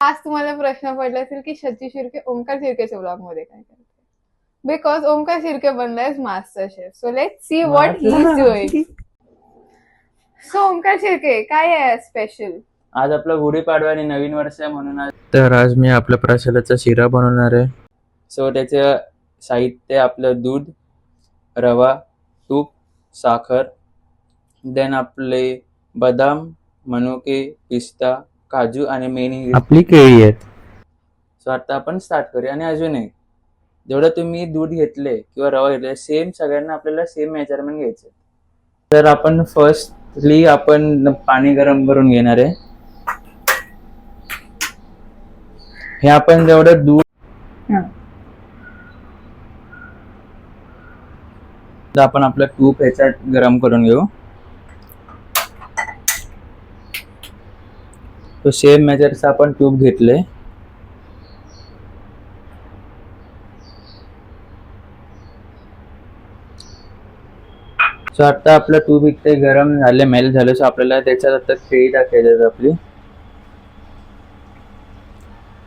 आज तुम्हाला प्रश्न पडला असेल की शची शिर्के ओमकार शिर्केच्या ब्लॉगमध्ये काय करते बिकॉज ओमकार शिर्के बनलाय master chef so let see what he doing so Omkar Shirke काय आहे स्पेशल आज आपला गुढीपाडवा आणि नवीन वर्ष आहे म्हणून आज तर आज मी आपल्या प्रसादाचा शिरा बनवणार आहे सो त्याचं साहित्य आपलं दूध रवा तूप साखर देन आपले बदाम मनुके पिस्ता काजू आणि मेन आपली केळी आहेत. सो आता आपण स्टार्ट करूया. आणि अजून एक जेवढं तुम्ही दूध घेतले किंवा रवा घेतले सेम सगळ्यांना आपल्याला सेम मेजरमेंट घ्यायचं तर आपण फर्स्टली आपण पाणी गरम करून घेणार आहे. हे आपण जेवढं दूध तर आपण आपलं तूप ह्याच्यात गरम करून घेऊ. तो सेम मेजरचा आपण ट्यूब घेतले सो आता आपलं ट्यूब इथे गरम झाले मेल झालं सो आपल्याला त्याच्यात आता केळी टाकायची आपली.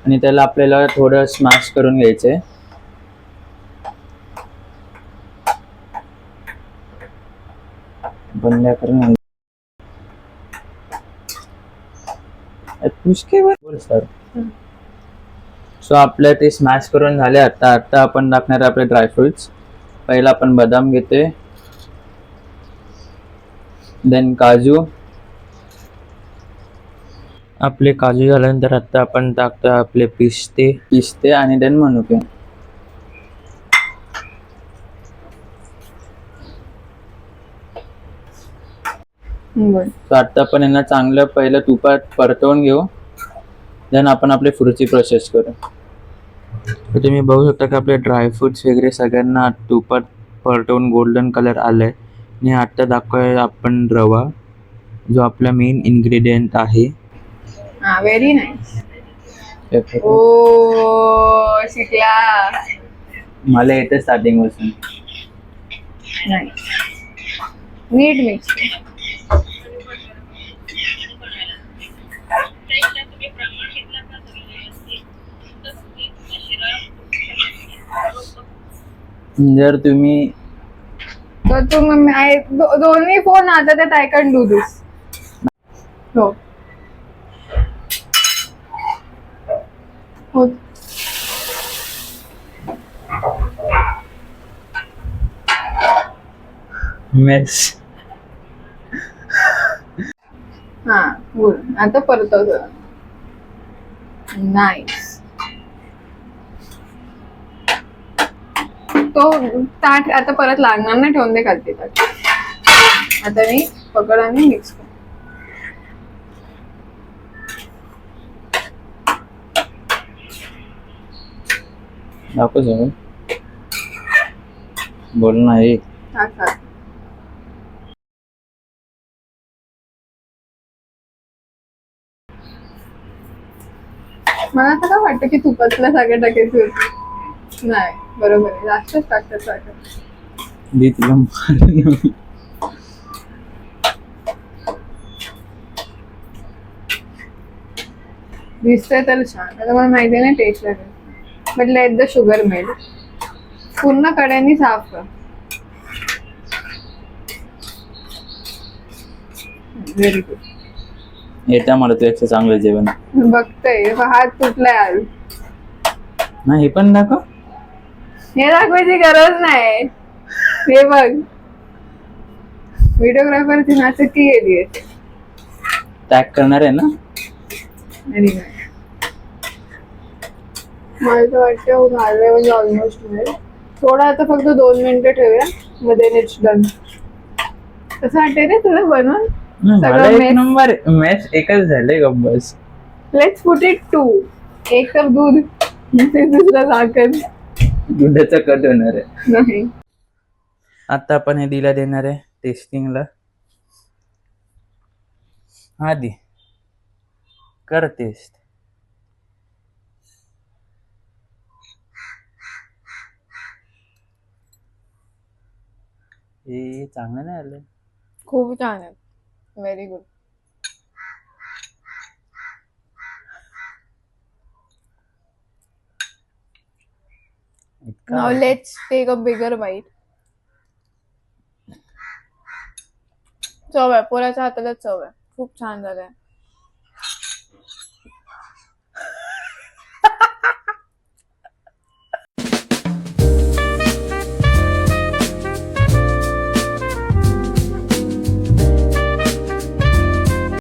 आणि त्याला आपल्याला थोडं स्मॅश करून घ्यायचंय. बंद करून बोल सर. सो आपलं ते स्मॅश करून झाले. आता आता आपण टाकणार आपले ड्रायफ्रुट्स पहिला आपण बदाम घेते देन काजू. आपले काजू झाल्यानंतर आता आपण टाकतो आपले पिस्ते. पिस्ते आणि देन मनुके. तर आता आपण यांना चांगलं पहिलं तुपात परतवून घेऊ. देन आपण आपली पुढची प्रोसेस करू. तर तुम्ही बघू शकता की आपले ड्रायफ्रुट्स वगैरे सगळ्यांना तुपात परतवून गोल्डन कलर आलाय. आणि आता दाखवूया आपण रवा जो आपला मेन इन्ग्रेडियंट आहे. हा व्हेरी नाईस ओ शिकला. मला येतं स्टार्टिंगपासून. नाईस नीट मिक्स जर तुम्ही तर तू मग I- दो- दोन्ही फोन आता त्यात आय कॅन डू दिस हो. हो. मेस हा गुड आता परत नाईस तो ताट आता परत लागणार नाही ठेवून दे खालती ताट. आता मी पकड आणि मिक्स कर. बोल नाही मला आता काय वाटतं की तुपातल्या सगळ्या टाकायची होती. नाही बरोबर आहे. जास्तच टाकतात साखर दी तुला मारून. दिसतंय तर छान. आता मला माहिती नाही टेस्ट लागेल but let the sugar melt पूर्ण कड्यांनी साफ कर. व्हेरी गुड येत्या मला तुझ्यापेक्षा चांगलं जेवण. बघतोय. हात तुटलाय आज. नाही हे पण दाखव हे दाखवायची गरज नाही. हे बघ. व्हिडिओग्राफरची नाचक्की गेली आहे. टॅग करणार आहे ना. मला तर वाटतं झालंय म्हणजे ऑलमोस्ट मिळेल थोडा आता फक्त दोन मिनिटं ठेवूया. मध्ये इट्स डन कसं वाटतंय रे तुला बनवून? सगळं एक mess. नंबर मॅच एकच झालंय गप बस. लेट्स पुट इट टू एक तर दूध. दुसरं साखर. दुधाचा कट होणार आहे. नाही. आता आपण हे दिला देणार आहे टेस्टिंगला हा दे कर टेस्ट हे चांगलं नाही आलं. खूप छान आहे. Very good now let's take a bigger bite चव आहे. पोराच्या हाताला चव आहे. खूप छान झालंय.